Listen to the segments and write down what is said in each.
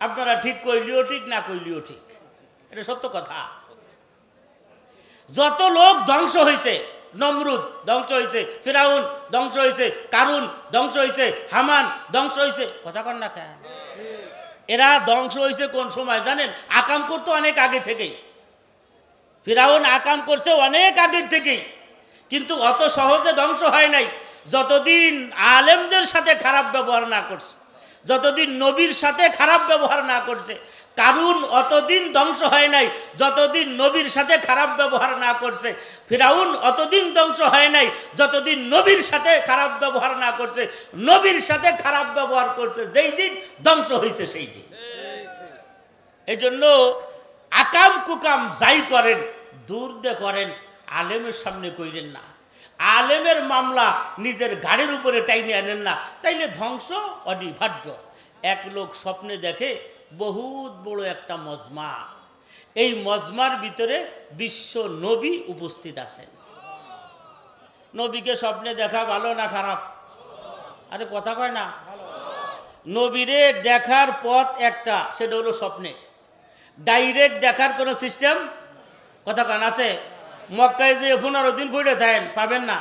আপনারা ঠিক কইলিও ঠিক, না কইলিও ঠিক। এটা সত্য কথা। যত লোক ধ্বংস হয়েছে নমরুদ ধ্বংস হয়েছে ফিরাউন ধ্বংস হয়েছে কারুন ধ্বংস হয়েছে হামান ধ্বংস হয়েছে কথা কন না কেন? এরা ধ্বংস হয়েছে কোন সময় জানেন? আকাম করতো অনেক আগে থেকেই। ফিরাউন আকাম করছে অনেক আগের থেকেই। কিন্তু অত সহজে ধ্বংস হয় নাই। যতদিন আলেমদের সাথে খারাপ ব্যবহার না করছে। যতদিন নবীর সাথে খারাপ ব্যবহার না করছে, কারুন অতদিন ধ্বংস হয় নাই, যতদিন নবীর সাথে খারাপ ব্যবহার না করছে, ফিরাউন অতদিন ধ্বংস হয় নাই, যতদিন নবীর সাথে খারাপ ব্যবহার না করছে, নবীর সাথে খারাপ ব্যবহার করছে, যেই দিন ধ্বংস হয়েছে সেই দিন। এই জন্য আকাম কুকাম যাই করেন, দূর দে করেন, আলেমের সামনে কইরেন না। আলেমের মামলা নিজের গাড়ির উপরে টাইনে আনেন না। তাইলে ধ্বংস অনিবার্য। এক লোক স্বপ্নে দেখে বহুত বড় একটা মজমা। এই মজমার ভিতরে বিশ্ব নবী উপস্থিত আছেন। নবীকে স্বপ্নে দেখা ভালো না খারাপ? আরে কথা কয় না। নবীরে দেখার পথ একটা, সেটা হলো স্বপ্নে। ডাইরেক্ট দেখার কোনো সিস্টেম? কথা কান আছে? মক্কায় যে পনেরো দিন পড়ে থাকেন, পাবেন না।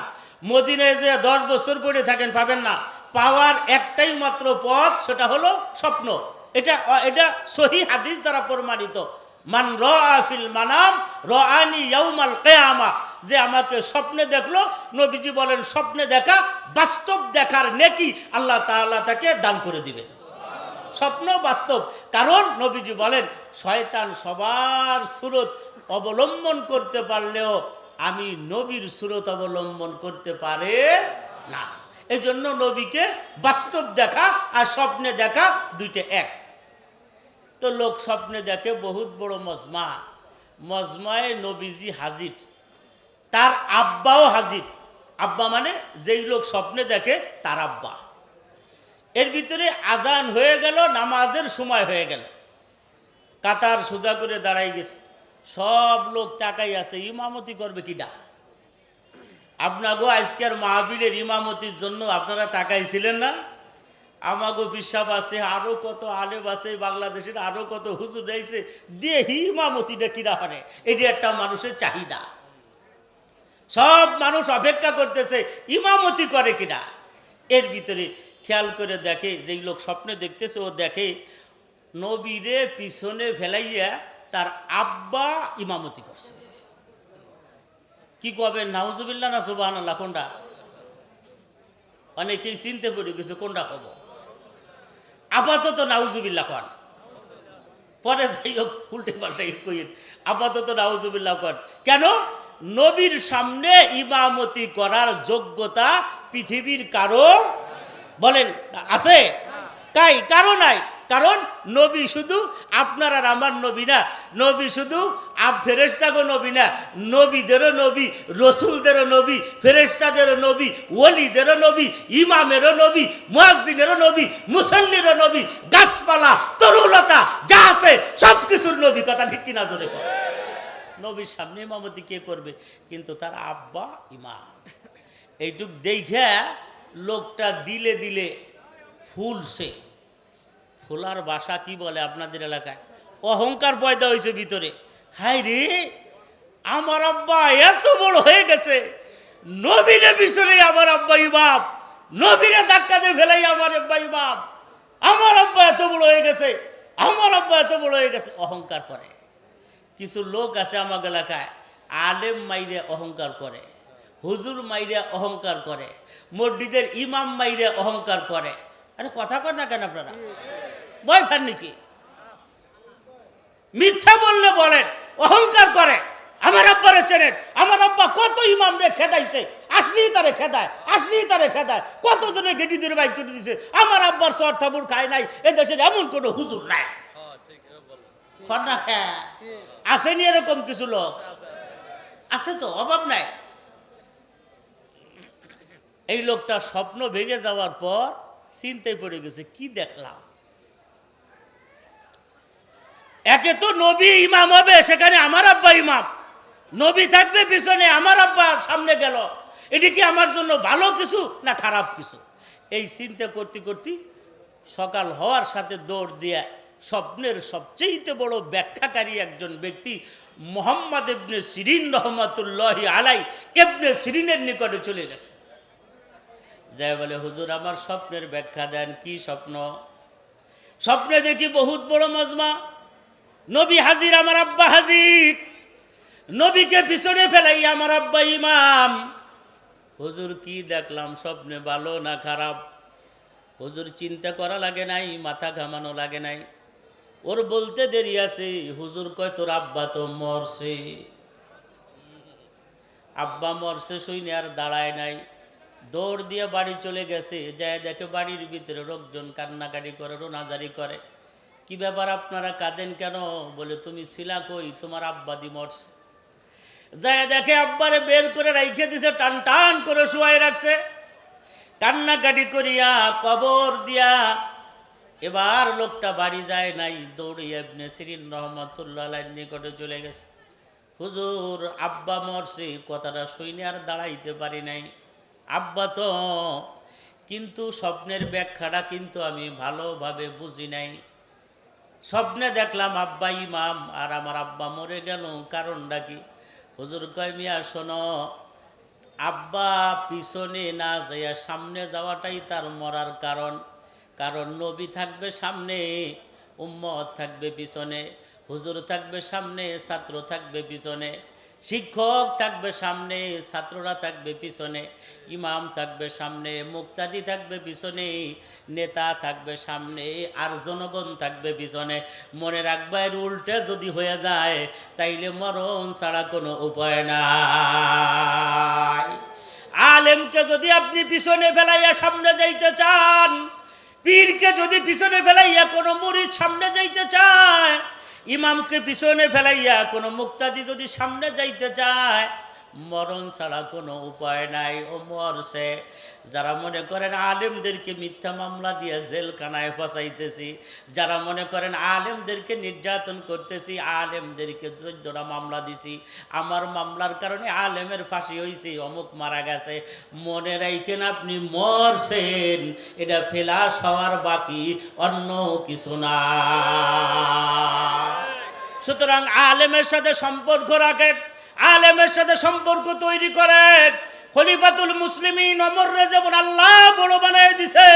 মদিনায় যে দশ বছর পড়ে থাকেন, পাবেন না। পাওয়ার একটাই মাত্র পথ, সেটা হলো স্বপ্ন। এটা এটা সহি হাদিস দ্বারা প্রমাণিত। মান র আফিল মানাম র আনি ইয়াউমাল কেয়ামা। যে আমাকে স্বপ্নে দেখল, নবীজি বলেন, স্বপ্নে দেখা, বাস্তব দেখার নেকি আল্লাহ তাআলা তাকে দান করে দিবেন। স্বপ্ন বাস্তব। কারণ নবীজি বলেন, শয়তান সবার সুরত অবলম্বন করতে পারলেও আমি নবীর সুরত অবলম্বন করতে পারে না। এই জন্য নবীকে বাস্তব দেখা আর স্বপ্নে দেখা দুইটা এক। তো লোক স্বপ্নে দেখে বহুত বড় মজমা। মজমায় নবীজি হাজির। তার আব্বাও হাজির। আব্বা মানে যেই লোক স্বপ্নে দেখে, তার আব্বা। এর ভিতরে আজান হয়ে গেল, নামাজের সময় হয়ে গেল। কাতার সোজা করে দাঁড়াই গেছে। সব লোক টাকাই আছে, ইমামতি করবে কিডা? আপনাগো আজকের মাহবিলের ইমামতির জন্য আপনারা তাকাইছিলেন না? আমাগো পিসাব আছে আরও কত আলেম আছে, বাংলাদেশের আরও কত হুজুর রয়েছে। দিয়ে হি ইমামতিটা কিরা হারে এটি একটা মানুষের চাহিদা। সব মানুষ অপেক্ষা করতেছে, ইমামতি করে কিনা এর ভিতরে খেয়াল করে দেখে, যেই লোক স্বপ্নে দেখতেছে, ও দেখে নবীরে পিছনে ফেলাইয়া তার আব্বা ইমামতি করছে। কি কবে? নাউজুবিল্লা না সুবাহ আল্লাহ কোনটা? অনেকেই চিনতে পড়ে গেছে, কোনটা কব? আপাতত নাউজুবিল্লা কন পরে যাই হোক, উল্টে পাল্টাই কইন আপাতত নাউজুবিল্লাহ কন কেন? নবীর সামনে ইমামতি করার যোগ্যতা পৃথিবীর কারও বলেন, আছে? কাই? কারও নাই। কারণ নবী শুধু আপনার আর আমার নবী না। নবী শুধু আপ ফেরেস্তাগো নবী না। নবীদেরও নবী, রসুলদেরও নবী ফেরেস্তাদেরও নবী, ওলিদেরও নবী, ইমামেরও নবী, মুয়াজ্জিনেরও নবী, মুসল্লিরও নবী, গাছপালা তরুলতা যা আছে সব কিছুর নবী কথা ঠিক কিনা জোরে নবীর সামনে ইমামতি কে করবে? কিন্তু তার আব্বা ইমাম। এইটুক দেখে লোকটা দিলে দিলে ফুলছে। ফুলার বাসা কি বলে আপনাদের এলাকায়? অহংকার পয়দা হয়েছে ভিতরে। হাই রে, আমার আব্বা এত বড় হয়ে গেছে। নবীরে পিছনে আমার আব্বা বাপ, নবীরে ধাক্কা দিয়ে ফেলাই আমার আব্বা বাপ। আমার আব্বা এত বড় হয়ে গেছে, আমার আব্বা এত বড় হয়ে গেছে। অহংকার করে। কিছু লোক আছে আমার এলাকায়, আলেম মাইরে অহংকার করে, হুজুর মাইরে অহংকার করে। মসজিদের ইমাম মাইরে অহংকার করে। আরে কথা কর না কেন আপনারা? ভয় ফান নাকি? মিথ্যা বললে বলেন অহংকার করে। আমার আব্বারে চেনেন আমার আব্বা কত ইমাম রে খেদাইছে আসলি তারে খেদায় আসলি তারে খেদায় কত জনে গেটি দূরে বাইক করে দিছে। আমার আব্বার সর থাবুর খায় নাই এ দেশের এমন কোনো হুজুর নাই। হ্যাঁ আসেনি এরকম কিছু লোক? আছে তো অভাব নাই। এই লোকটা স্বপ্ন ভেঙে যাওয়ার পর চিন্তায় পড়ে গেছে, কি দেখলাম? একে তো নবী ইমাম হবে, সেখানে আমার আব্বা ইমাম। নবী থাকবে, পিছনে আমার আব্বা সামনে গেল। এটি কি আমার জন্য ভালো কিছু না খারাপ কিছু? এই চিন্তা করতে করতে সকাল হওয়ার সাথে দৌড় দিয়ে স্বপ্নের সবচেয়ে বড় ব্যাখ্যাকারী একজন ব্যক্তি মোহাম্মদ ইবনে সিরিন রহমতুল্লাহ আলাই ইবনে সিরিনের নিকটে চলে গেছে। যাই বলে, হুজুর, আমার স্বপ্নের ব্যাখ্যা দেন, কি স্বপ্ন? স্বপ্নে দেখি বহুত বড় মজমা। নবী হাজির, আমার আব্বা হাজির। নবীকে পিছনে ফেলাই আমার আব্বা ইমাম। হুজুর, কি দেখলাম? স্বপ্নে ভালো না খারাপ? হুজুর, চিন্তা করা লাগে নাই, মাথা ঘামানো লাগে নাই। ওর বলতে দেরি আছে, হুজুর, কয় তোর আব্বা তো মরছে? আব্বা মরছে শুইনি আর দাঁড়ায় নাই। দৌড় দিয়ে বাড়ি চলে গেছে, যায় দেখে বাড়ির ভিতরে লোকজন কান্নাকাটি করে রোনাজারি করে। কি ব্যাপার আপনারা কাঁদেন কেন? বলে, তুমি ছিলা কই? তোমার আব্বাদি মরছে। যায় দেখে আব্বারে বের করে রাইখে দিছে, টান টান করে শুয়াই রাখছে। কান্নাকাটি করিয়া কবর দিয়া এবার লোকটা বাড়ি যায় নাই দৌড়িয়ে সিরিন রহমতুল্লাহ নিকটে চলে গেছে। হুজুর, আব্বা মরছে, কথাটা শুইনি আর দাঁড়াইতে পারি নাই। আব্বা তো, কিন্তু স্বপ্নের ব্যাখ্যাটা কিন্তু আমি ভালোভাবে বুঝি নাই। স্বপ্নে দেখলাম আব্বা ইমাম আর আমার আব্বা মরে গেল। কারণটা কি? হুজুর কয়, মিয়া, শোনো, আব্বা পিছনে না যাইয়া সামনে যাওয়াটাই তার মরার কারণ। কারণ নবী থাকবে সামনে, উম্মত থাকবে পিছনে, হুজুর থাকবে সামনে, ছাত্র থাকবে পিছনে। শিক্ষক থাকবে সামনে, ছাত্ররা থাকবে পিছনে, ইমাম থাকবে সামনে, মুক্তাদি থাকবে পিছনে, নেতা থাকবে সামনে, আর জনগণ থাকবে পিছনে। মনে রাখবার উল্টে যদি হয়ে যায়, তাইলে মরণ ছাড়া কোনো উপায় নাই। আলেমকে যদি আপনি পিছনে ফেলাইয়া সামনে যাইতে চান, পীরকে যদি পিছনে ফেলাইয়া কোনো মুরিদ সামনে যাইতে চায় ইমামকে পিছনে ফেলাইয়া কোনো মুক্তাদি যদি সামনে যাইতে চায় মরণ ছাড়া কোনো উপায় নাই। ও মরছে। যারা মনে করেন আলেমদেরকে মিথ্যা মামলা দিয়ে জেলখানায় ফসাইতেছি, যারা মনে করেন আলেমদেরকে নির্যাতন করতেছি, আলেমদেরকে চোদ্দটা মামলা দিছি। আমার মামলার কারণে আলেমের ফাঁসি হয়েছে অমুক মারা গেছে। মনে রাইখেন আপনি মরছেন, এটা ফেলাস হওয়ার বাকি অন্য কিছু না। সুতরাং আলেমের সাথে সম্পর্ক রাখেন। আলেমের সাথে সম্পর্ক তৈরি করে খলিফাতুল মুসলিমিন অমররে যেমন আল্লাহ বড় বানায় দিছে।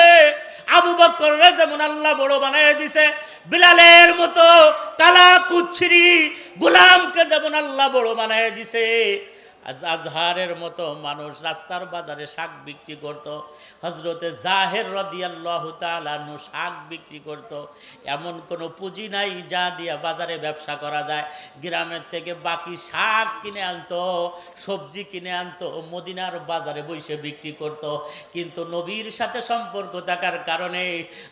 আবু বক্কররে যেমন আল্লাহ বড় বানায় দিছে। বিলালের মতো কালা কুচ্ছিরি গোলামকে যেমন আল্লাহ বড় বানায় দিছে। আজহারের মতো মানুষ রাস্তার বাজারে শাক বিক্রি করত। হজরতে জাহের রদিয়াল্লাহ তালু শাক বিক্রি করত। এমন কোনো পুঁজি নাই যা দিয়ে বাজারে ব্যবসা করা যায়। গ্রামের থেকে বাকি শাক কিনে আনতো, সবজি কিনে আনতো মদিনার বাজারে বসে বিক্রি করত। কিন্তু নবীর সাথে সম্পর্ক থাকার কারণে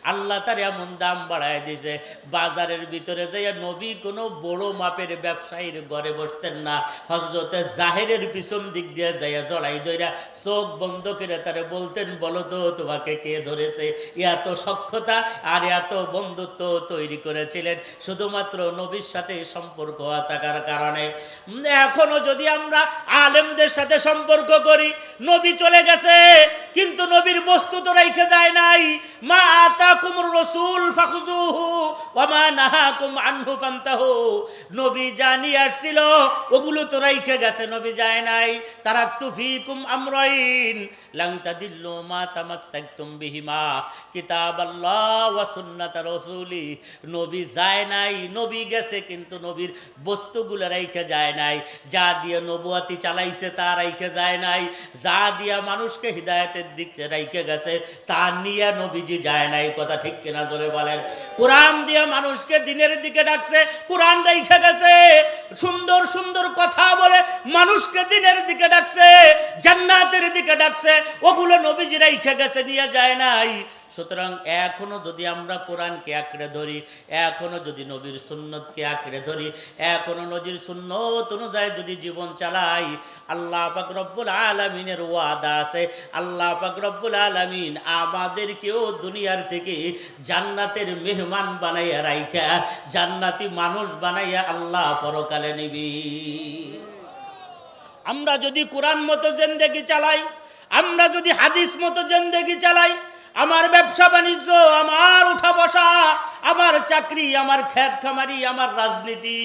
আল্লাহ তার এমন দাম বাড়ায় দিয়েছে। বাজারের ভিতরে যে নবী কোনো বড় মাপের ব্যবসায়ীর ঘরে বসতেন না। হজরতে জাহেরের পিছন দিক দিয়ে যাইয়া জড়াই দইরা চোখ বন্ধ করে তারে বলতেন, বলো তো, তোমাকে কে ধরেছে? এত সক্ষতা আর এত বন্ধুত্ব তৈরি করেছিলেন। শুধুমাত্র নবীর সাথে সম্পর্ক থাকার কারণে। এখনও যদি আমরা আলেমদের সাথে সম্পর্ক করি, নবী চলে গেছে, কিন্তু নবীর বস্তু তো রেখে যায় নাই। মা আতা কুমর রসুল নবী জানি আসছিল, ওগুলো তো রাইখে গেছে, নবী যায় নাই। তারা তুফিকুম আমরাইন। মা বিহিমা। কিতাব আল্লাহ নবী যায় নাই, নবী গেছে কিন্তু নবীর বস্তুগুলো রাইখে যায় নাই। যা দিয়ে নবুয়াতি চালাইছে তা রাইখে যায় নাই। যা দিয়া মানুষকে হিদায়তের দিক রাইখে গেছে, তা নিয়ে নবীজি যায় নাই। কথা ঠিক কিনা জোরে বলেন। কোরআন দিয়ে মানুষকে দিনের দিকে ডাকছে, কোরআন রাইখে গেছে। সুন্দর সুন্দর কথা বলে মানুষকে দিনের দিকে ডাকছে, জান্নাতের দিকে ডাকছে, ওগুলো নবীজি রাইখে গেছে, নিয়ে যায় নাই। সুতরাং এখনও যদি আমরা কোরআনকে আঁকড়ে ধরি, এখনও যদি নবীর সুন্নতকে আঁকড়ে ধরি, এখনও নজির সুন্নত অনুযায়ী যদি জীবন চালাই, আল্লাহ পাক রব্বুল আলমিনের ওয়াদা আছে। আল্লাহ পাক রব্বুল আলমিন আমাদেরকেও দুনিয়ার থেকে জান্নাতের মেহমান বানাইয়া রাইখা, জান্নাতি মানুষ বানাইয়া আল্লাহ পরকালে নিবি। আমরা যদি কোরআন মতো জেন্দেগি চালাই, আমরা যদি হাদিস মতো জেন্দেগি চালাই, আমার ব্যবসা বাণিজ্য, আমার উঠা বসা, আমার চাকরি, আমার খ্যাত খামারি আমার রাজনীতি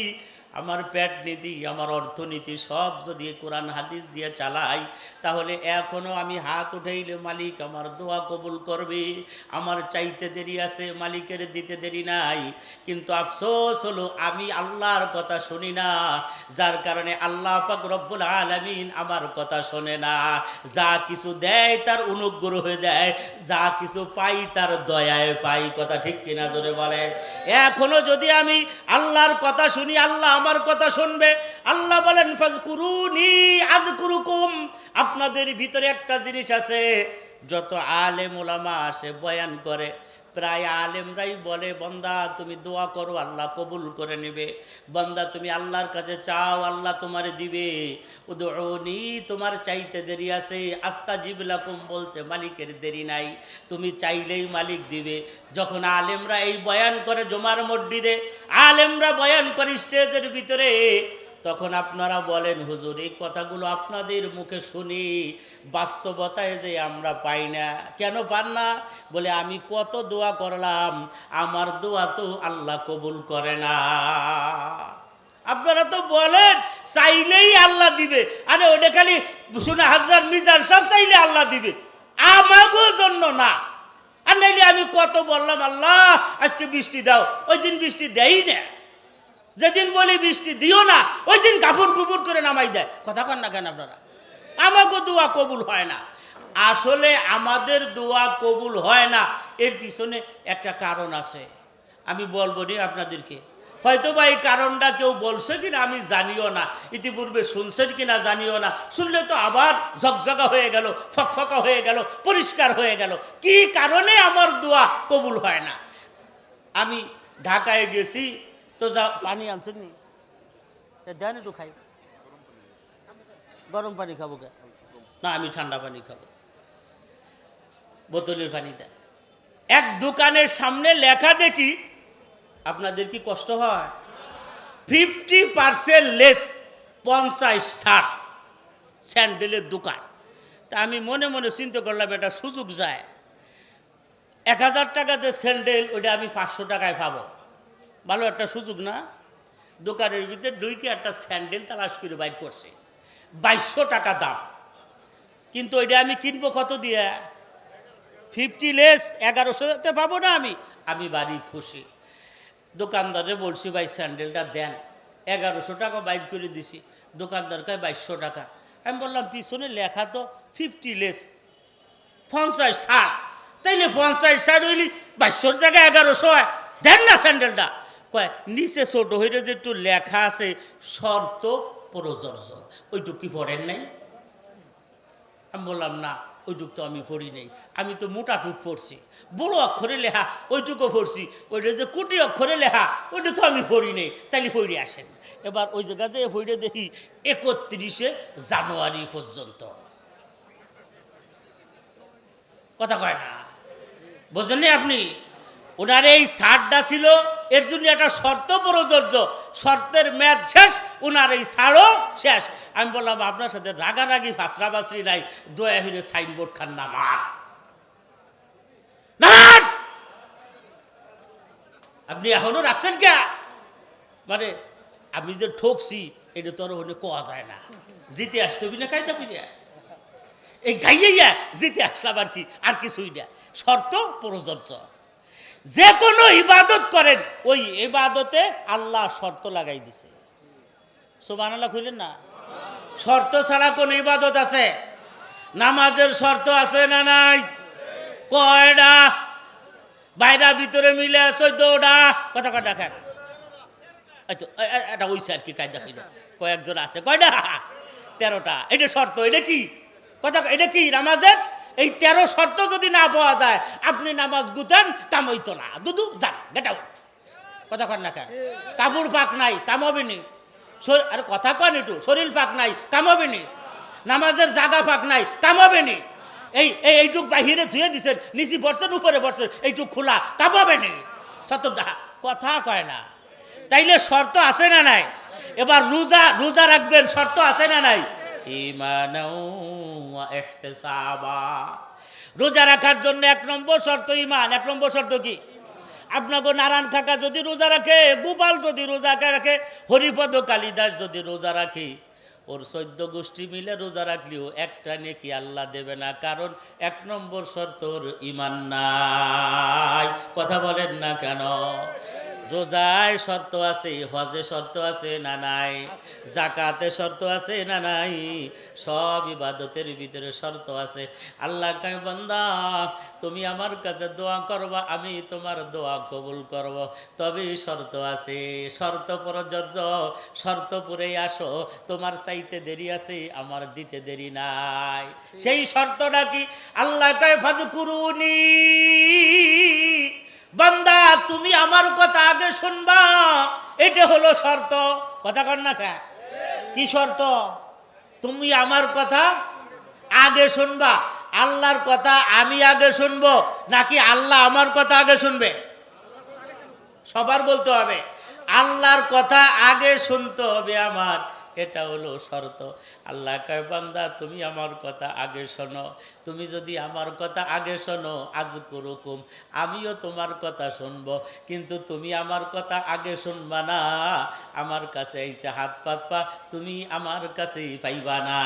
আমার পেট নীতি আমার অর্থনীতি সব যদি কোরআন হাদিস দিয়ে চালাই, তাহলে এখনও আমি হাত উঠাইলে মালিক আমার দোয়া কবুল করবে। আমার চাইতে দেরি আছে, মালিকের দিতে দেরি নাই। কিন্তু আফসোস হলো, আমি আল্লাহর কথা শুনি না। যার কারণে আল্লাহ পাক রব্বুল আলামিন আমার কথা শোনে না। যা কিছু দেয় তার অনুগ্রহ দেয়, যা কিছু পাই তার দয়ায় পাই। কথা ঠিক কিনা জোরে বলে এখনও যদি আমি আল্লাহর কথা শুনি, আল্লাহ আমার কথা শুনবে। আল্লাহ বলেন, ফাজকুরুনি আযকুরুকুম। আপনাদের ভিতরে একটা জিনিস আছে, যত আলেম ওলামা আসে, বয়ান করে। প্রায় আলেমরাই বলে, বন্দা, তুমি দোয়া করো, আল্লাহ কবুল করে নেবে। বন্দা, তুমি আল্লাহর কাছে চাও, আল্লাহ তোমারে দিবে। উদনি তোমার চাইতে দেরি আছে। আস্তা জিবলাকুম বলতে মালিকের দেরি নাই। তুমি চাইলেই মালিক দিবে। যখন আলেমরা এই বয়ান করে জমার মসজিদে, আলেমরা বয়ান করে স্টেজের ভিতরে তখন আপনারা বলেন, হুজুর, এই কথাগুলো আপনাদের মুখে শুনি, বাস্তবতায় যে আমরা পাই না। কেন পান না? বলে, আমি কত দোয়া করলাম, আমার দোয়া তো আল্লাহ কবুল করে না। আপনারা তো বলেন, চাইলেই আল্লাহ দিবে। আরে ওটা খালি শুনে হাজরাত মিজান সব চাইলে আল্লাহ দিবে। আমাগো জন্য না। আর নাইলে আমি কত বললাম, আল্লাহ, আজকে বৃষ্টি দাও। ওই দিন বৃষ্টি দেয়ই না। যেদিন বলি বৃষ্টি দিও না, ওই দিন কাপড় গুপুর করে নামাই দেয়। কথা কন না কেন আপনারা? আমাকে দোয়া কবুল হয় না। আসলে আমাদের দোয়া কবুল হয় না, এর পিছনে একটা কারণ আছে। আমি বলব নি আপনাদেরকে হয়তো বা এই কারণটা কেউ বলছে কিনা আমি জানিও না, ইতিপূর্বে শুনছেন কিনা জানিও না, শুনলে তো আবার ঝকঝকা হয়ে গেল, ফকফকা হয়ে গেল, পরিষ্কার হয়ে গেল। কি কারণে আমার দোয়া কবুল হয় না? আমি ঢাকায় গেছি তো যা, পানি আনছেন নি? তা দেন একটু খাই। গরম পানি খাব কে? না, আমি ঠান্ডা পানি খাব। বোতলের পানি দেন। এক দোকানের সামনে লেখা দেখি, আপনাদের কি কষ্ট হয়? ফিফটি পার্সেন্ট লেস পঞ্চাশ ষাট স্যান্ডেলের দোকান। তা আমি মনে মনে চিন্তা করলাম, এটা সুযোগ যায়। এক হাজার টাকাতে স্যান্ডেল, ওইটা আমি পাঁচশো টাকায় পাবো। ভালো একটা সুযোগ না? দোকানের ভিতরে দুইকে একটা স্যান্ডেল তালাশ করে বাইর করছে। বাইশশো টাকা দাম। কিন্তু ওইটা আমি কিনবো কত দিয়ে? ফিফটি লেস এগারোশোতে পাবো না আমি। আমি বাড়ি খুশি। দোকানদারে বলছি, ভাই, স্যান্ডেলটা দেন। এগারোশো টাকা বাইর করে দিছি। দোকানদার কয়, বাইশশো টাকা। আমি বললাম, পিছনে লেখা তো ফিফটি লেস। পঞ্চাশ ষাট। তাইলে পঞ্চাশ ষাট হইলি বাইশশোর জায়গায় এগারোশো হয়। দেন না স্যান্ডেলটা। কয়, নিচে ছোট হইলে যে একটু লেখা আছে, শর্ত প্রযোজ্য। ওইটুকু কি পড়েন নাই? আমি বললাম, না, ওইটুক তো আমি পড়ি নাই। আমি তো মোটা টুক পড়ছি। বড় অক্ষরে লেখা, ওইটুকু পড়ছি। ওইটা যে কুটি অক্ষরে লেখা, ওইটা তো আমি পড়ি নেই। তাইলে পড়ে আসেন। এবার ওই জায়গাতে পড়ে দেখি, একত্রিশে জানুয়ারি পর্যন্ত। কথা কয় না? বোঝেননি আপনি? ওনার এই ছাড়টা ছিল, এর জন্য একটা শর্ত প্রযোজ্য। শর্তের ম্যাচ শেষ, ওনার এই ছাড়ও শেষ। আমি বললাম, আপনার সাথে রাগারাগি, ফাঁসরাবাসরি নাই, দয়া সাইনবোর্ড খান নামান নামান আপনি এখনও রাখছেন কে? মানে আমি যে ঠকছি, এটা তোর হলে কোয়া যায় না। জিতে আসতে না কায়দা বুঝিয়া এই গাইয়া জিতে আসলাম আর কি, আর কিছুই না। শর্ত প্রযোজ্য। যে কোনো ইবাদত করেন, ওই ইবাদতে আল্লাহ শর্ত লাগাই দিছে। সোবান আল্লাহ খুললেন না? শর্ত ছাড়া কোন ইবাদত আছে? নামাজের শর্ত আছে না নাই? কয়টা বাইরা ভিতরে মিলে চোদ্দটা? কথা কটা খান এটা ওইছে আর কি কায়দা কইলে কয়েকজন আছে। কয়টা তেরোটা। এটা শর্ত, এটা কি? কথা এটা কি? নামাজের এই তেরো শর্ত যদি না পাওয়া যায়, আপনি নামাজ গুতেন কামইতো না। দুদু যান গেট আউট কথা কন না কেন? কাপড় পাক নাই, কামাবে নি। শর- কথা কন একটু, শরীর পাক নাই, কামাবে নি। নামাজের জাগা পাক নাই, কামাবে নি। এই এই, এইটুক বাহিরে ধুয়ে দিছেন, নিচি পড়ছেন উপরে পড়ছেন এইটুক খোলা, কামাবে নি। সতর্ক কথা কয় না। তাইলে শর্ত আছে না নাই? এবার রোজা রোজা রাখবেন, শর্ত আছে না নাই? রোজা রাখার জন্য এক নম্বর শর্ত ইমান এক নম্বর শর্ত কি? আপনাকে নারায়ণ কাকা যদি রোজা রাখে, গোপাল যদি রোজা রাখে, হরিপদ কালিদাস যদি রোজা রাখে, ওর চৈদ্য গোষ্ঠী মিলে রোজা রাখলেও একটা নেকি আল্লাহ দেবে না, কারণ এক নম্বর শর্ত ওর ইমান নাই। কথা বলেন না কেন? রোজায় শর্ত আছে, হজে শর্ত আছে না নাই জাকাতে শর্ত আছে না নাই, সব ইবাদতের ভিতরে শর্ত আছে। আল্লাহ কাই বান্দা, তুমি আমার কাছে দোয়া করবা, আমি তোমার দোয়া কবুল করব। তবে শর্ত আছে, শর্ত প্রযোজ্য শর্ত পরে আসো, তোমার চাইতে দেরি আছে, আমার দিতে দেরি নাই। সেই শর্তটা কি? আল্লাহ কাই ফাদকুরুনি। বান্দা, তুমি আমার কথা আগে শুনবা। এটা হলো শর্ত। কথা কর না কা কি শর্ত? তুমি আমার কথা আগে শুনবা। আল্লাহর কথা আমি আগে শুনব, নাকি আল্লাহ আমার কথা আগে শুনবে? সবার বলতে হবে, আল্লাহর কথা আগে শুনতে হবে আমার। এটা হলো শর্ত। আল্লাহ কয়, বান্দা, তুমি আমার কথা আগে শোনো। তুমি যদি আমার কথা আগে শোনো, আজ করুকুম। আমিও তোমার কথা শুনব, কিন্তু তুমি আমার কথা আগে শুনবা না। আমার কাছে এইসে হাত পাত পা, তুমি আমার কাছেই পাইবা না।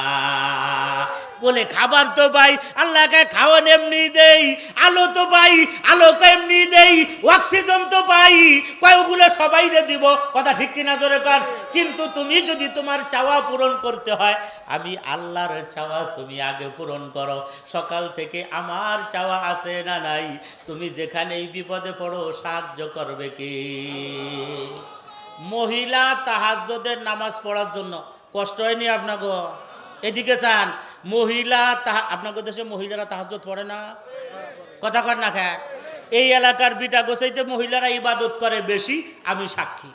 বলে, খাবার তো পাই, আল্লাহকে খাওয়ান এমনি দেই, আলো তো পাই, আলোকে এমনি দেই, অক্সিজেন তো পাই। কয়, ওগুলো সবাই দিব, কথা ঠিক কিনা জোরে কার। কিন্তু তুমি যদি তোমার চাওয়া পূরণ করতে হয়, আমি আল্লাহর চাওয়া তুমি আগে পূরণ করো। সকাল থেকে আমার চাওয়া আছে না নাই? তুমি যেখানেই বিপদে পড়ো, সাহায্য করবে কি? মহিলা তাহাজ্জদের নামাজ পড়ার জন্য কষ্ট হয়নি আপনাকে? এদিকে চান। মহিলা তাহা আপনাদের দেশে মহিলারা তাহাজ্জত পড়ে না? কথা কর না খায় এই এলাকার বিটা গোসাইতে মহিলারা ইবাদত করে বেশি, আমি সাক্ষী।